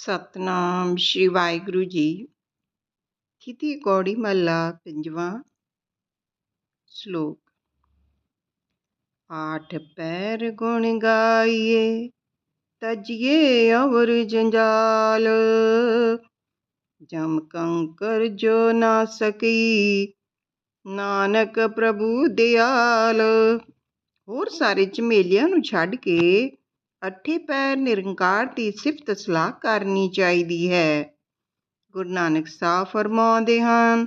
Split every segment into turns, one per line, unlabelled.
ਸਤਨਾਮ ਸ਼੍ਰੀ ਵਾਹਿਗੁਰੂ ਜੀ। ਥਿਤੀ ਕੌੜੀ ਮਹੱਲਾ ਪੰਜਵਾਂ ਸ਼ਲੋਕ। ਆਠ ਪੈਰ ਗੁਣ ਗਾਈਏ, ਤਜੀਏ ਅਵਰ ਜੰਜਾਲ। ਜਮ ਕੰਕਰ ਜੋ ਨਾ ਸਕੀ, ਨਾਨਕ ਪ੍ਰਭੂ ਦਿਆਲ। ਹੋਰ ਸਾਰੇ ਝਮੇਲਿਆਂ ਨੂੰ ਛੱਡ ਕੇ ਅੱਠੇ ਪੈਰ ਨਿਰੰਕਾਰ ਦੀ ਸਿਫਤ ਸਲਾਹ ਕਰਨੀ ਚਾਹੀਦੀ ਹੈ। ਗੁਰੂ ਨਾਨਕ ਸਾਹਿਬ ਫਰਮਾਉਂਦੇ ਹਨ,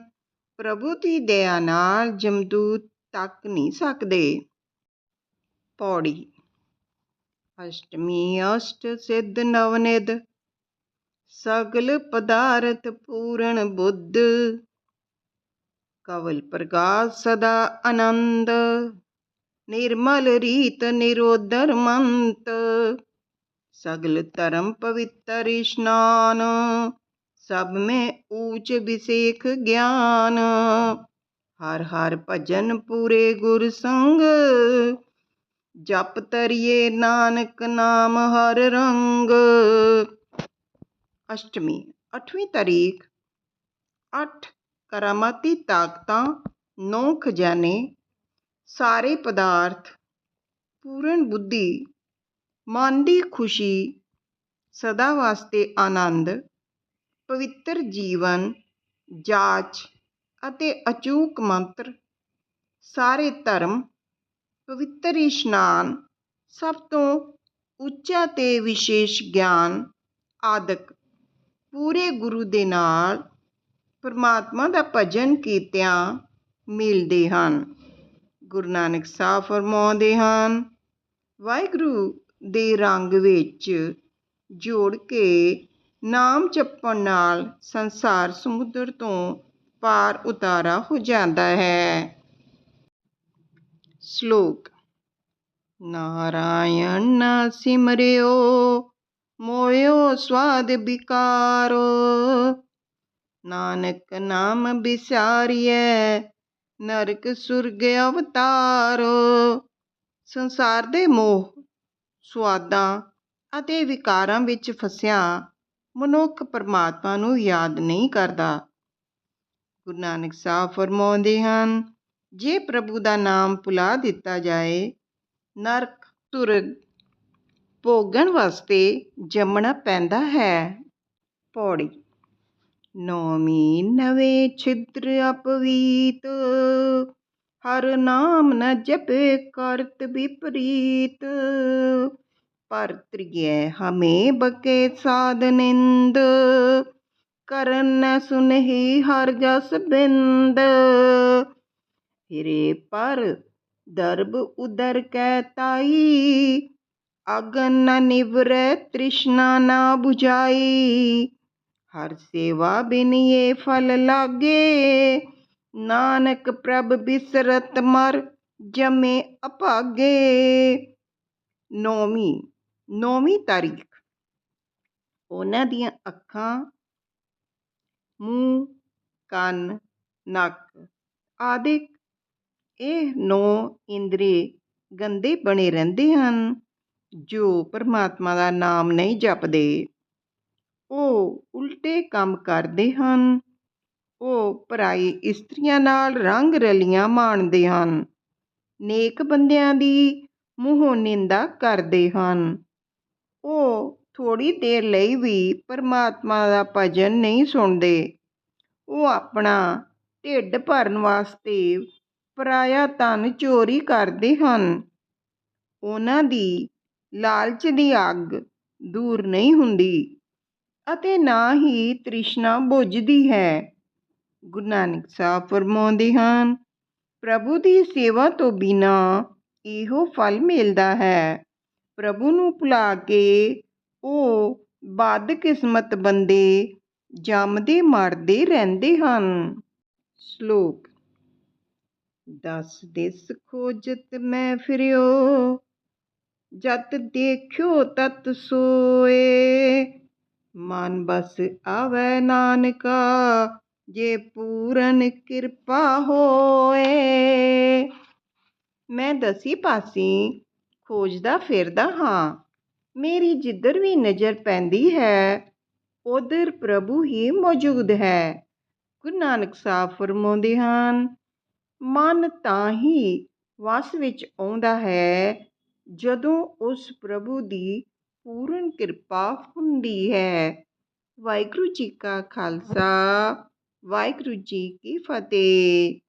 ਪ੍ਰਭੂ ਦੀ ਦਇਆ ਨਾਲ ਜਮਦੂਤ ਤੱਕ ਨਹੀਂ ਸਕਦੇ। ਪੌੜੀ। ਅਸ਼ਟਮੀ ਅਸ਼ਟ ਸਿੱਧ ਨਵਨਿਧ, ਸਗਲ ਪਦਾਰਥ ਪੂਰਨ ਬੁੱਧ। ਕਵਲ ਪ੍ਰਗਾਸ ਸਦਾ ਆਨੰਦ। ਨਿਰਮਲ ਰੀਤ ਨਿਰੋਧਰ ਮੰਤ, ਸਗਲ ਧਰਮ ਪਵਿੱਤਰ ਇਸ਼ਨਾਨ, ਸਭ ਮੈਂ ਊਚ ਵਿਸੇਖ ਗਿਆਨ। ਹਰ ਹਰ ਭਜਨ ਪੂਰੇ ਗੁਰ ਸੰਗ, ਜਪ ਤਰੀਏ ਨਾਨਕ ਨਾਮ ਹਰ ਰੰਗ। ਅਸ਼ਟਮੀ 8ਵੀਂ ਤਾਰੀਖ 8 ਕਰਾਮਾਤੀ ਤਾਕਤਾਂ 9 ਖਜ਼ਾਨੇ ਸਾਰੇ ਪਦਾਰਥ, ਪੂਰਨ ਬੁੱਧੀ, ਮਨ ਦੀ ਖੁਸ਼ੀ, ਸਦਾ ਵਾਸਤੇ ਆਨੰਦ, ਪਵਿੱਤਰ ਜੀਵਨ, ਜਾਚ ਅਤੇ ਅਚੂਕ ਮੰਤਰ, ਸਾਰੇ ਧਰਮ, ਪਵਿੱਤਰ ਇਸ਼ਨਾਨ, ਸਭ ਤੋਂ ਉੱਚਾ ਤੇ ਵਿਸ਼ੇਸ਼ ਗਿਆਨ, ਆਦਿਕ। ਪੂਰੇ ਗੁਰੂ ਦੇ ਨਾਲ ਪਰਮਾਤਮਾ ਦਾ ਭਜਨ ਕੀਤਿਆਂ ਮਿਲਦੇ ਹਨ। ਗੁਰੂ ਨਾਨਕ ਸਾਹਿਬ ਫਰਮਾਉਂਦੇ ਹਨ, ਵਾਹਿਗੁਰੂ ਦੇ ਰੰਗ ਵਿੱਚ ਜੋੜ ਕੇ ਨਾਮ ਜਪਣ ਨਾਲ ਸੰਸਾਰ ਸਮੁੰਦਰ ਤੋਂ ਪਾਰ ਉਤਾਰਾ ਹੋ ਜਾਂਦਾ ਹੈ। ਸ਼ਲੋਕ, ਨਾਰਾਇਣ ਨਾ ਸਿਮਰਿਓ, ਮੋਇਓ ਸਵਾਦ ਵਿਕਾਰੋ। ਨਾਨਕ ਨਾਮ ਵਿਸਾਰੀਐ ਨਰਕ ਸੁਰਗ ਅਵਤਾਰੋ। ਸੰਸਾਰ ਦੇ ਮੋਹ, ਸੁਆਦਾਂ ਅਤੇ ਵਿਕਾਰਾਂ ਵਿੱਚ ਫਸਿਆ ਮਨੁੱਖ ਪਰਮਾਤਮਾ ਨੂੰ ਯਾਦ ਨਹੀਂ ਕਰਦਾ। ਗੁਰੂ ਨਾਨਕ ਸਾਹਿਬ ਫਰਮਾਉਂਦੇ ਹਨ, ਜੇ ਪ੍ਰਭੂ ਦਾ ਨਾਮ ਭੁਲਾ ਦਿੱਤਾ ਜਾਏ, ਨਰਕ ਤੁਰਗ ਭੋਗਣ ਵਾਸਤੇ ਜੰਮਣਾ ਪੈਂਦਾ ਹੈ। ਪੌੜੀ ਨੌਮੀ ਨਵੇਂ ਛਿਦ੍ਰ ਅਪਵੀਤ, ਹਰ ਨਾਮ ਨ ਜਪੇ ਕਰਤ ਵਿਪਰੀਤ। ਪਰ ਤ੍ਰਿਗੈ ਹਮੇ ਬਕੇ ਸਾਧ ਨਿੰਦ, ਕਰਨ ਨ ਸੁਨਹੀ ਹਰ ਜਸ ਬਿੰਦ। ਫਿਰੇ ਪਰ ਦਰਬ ਉਦਰ ਕੈ ਤਾਈ, ਅਗਨ ਨ ਨਿਵਰੈ ਤ੍ਰਿਸ਼ਨਾ ਨਾ 부ਝਾਈ ਹਰ ਸੇਵਾ ਬਿਨ ਇਹ ਫਲ ਲਾਗੇ। ਨਾਨਕ ਪ੍ਰਭ ਬਿਸਰਤ ਮਰ ਜਮੇ ਅਭਾਗੇ ਨੌਵੀਂ ਨੌਵੀਂ ਤਾਰੀਖ। ਉਹਨਾਂ ਦੀਆਂ ਅੱਖਾਂ, ਮੂੰਹ, ਕੰਨ, ਨੱਕ ਆਦਿਕ ਇਹ ਨੌ ਇੰਦਰੀ ਗੰਦੇ ਬਣੇ ਰਹਿੰਦੇ ਹਨ, ਜੋ ਪਰਮਾਤਮਾ ਦਾ ਨਾਮ ਨਹੀਂ ਜਪਦੇ। ਉਹ ਉਲਟੇ ਕੰਮ ਕਰਦੇ ਹਨ। ਉਹ ਪਰਾਈ ਇਸਤਰੀਆਂ ਨਾਲ ਰੰਗ ਰਲੀਆਂ ਮਾਣਦੇ ਹਨ। ਨੇਕ ਬੰਦਿਆਂ ਦੀ ਮੂੰਹੋਂ ਨਿੰਦਾ ਕਰਦੇ ਹਨ। ਉਹ ਥੋੜੀ ਦੇਰ ਲਈ ਵੀ ਪਰਮਾਤਮਾ ਦਾ ਭਜਨ ਨਹੀਂ ਸੁਣਦੇ। ਉਹ ਆਪਣਾ ਢਿੱਡ ਭਰਨ ਵਾਸਤੇ ਪਰਾਇਆ ਧਨ ਚੋਰੀ ਕਰਦੇ ਹਨ। ਉਹਨਾਂ ਦੀ ਲਾਲਚ ਦੀ ਅੱਗ ਦੂਰ ਨਹੀਂ ਹੁੰਦੀ। ਅਤੇ ਨਾ ਹੀ ਤ੍ਰਿਸ਼ਨਾ ਬੁਝਦੀ ਹੈ। ਗੁਰੂ ਨਾਨਕ ਸਾਹਿਬ ਫਰਮਾਉਂਦੇ ਹਨ, ਪ੍ਰਭੂ ਦੀ ਸੇਵਾ ਤੋਂ ਬਿਨਾ ਇਹੋ ਫਲ ਮਿਲਦਾ ਹੈ। ਪ੍ਰਭੂ ਨੂੰ ਭੁਲਾ ਕੇ ਉਹ ਬਦ ਕਿਸਮਤ ਬੰਦੇ ਜੰਮਦੇ, ਮਰਦੇ ਰਹਿੰਦੇ ਹਨ। ਸ਼ਲੋਕ, ਦਸ ਦਿਸ ਖੋਜਤ ਮੈਂ ਫਿਰਿਓ ਜਤ ਦੇਖਿਓ ਤਤ ਸੋਏ। ਮਨ ਬਸ ਆਵੈ ਨਾਨਕਾ, ਜੇ ਪੂਰਨ ਕਿਰਪਾ ਹੋਏ। ਮੈਂ ਦਸੀ ਪਾਸੀ ਖੋਜਦਾ ਫਿਰਦਾ ਹਾਂ, ਮੇਰੀ ਜਿੱਧਰ ਵੀ ਨਜ਼ਰ ਪੈਂਦੀ ਹੈ, ਉਧਰ ਪ੍ਰਭੂ ਹੀ ਮੌਜੂਦ ਹੈ। ਗੁਰੂ ਨਾਨਕ ਸਾਹਿਬ ਫਰਮਾਉਂਦੇ ਹਨ, ਮਨ ਤਾਂ ਹੀ ਵਸ ਵਿੱਚ ਆਉਂਦਾ ਹੈ, ਜਦੋਂ ਉਸ ਪ੍ਰਭੂ ਦੀ ਪੂਰਨ ਕਿਰਪਾ ਹੁੰਦੀ ਹੈ। ਵਾਹਿਗੁਰੂ ਜੀ ਕਾ ਖਾਲਸਾ। ਵਾਹਿਗੁਰੂ ਜੀ ਕੀ ਫਤਿਹ।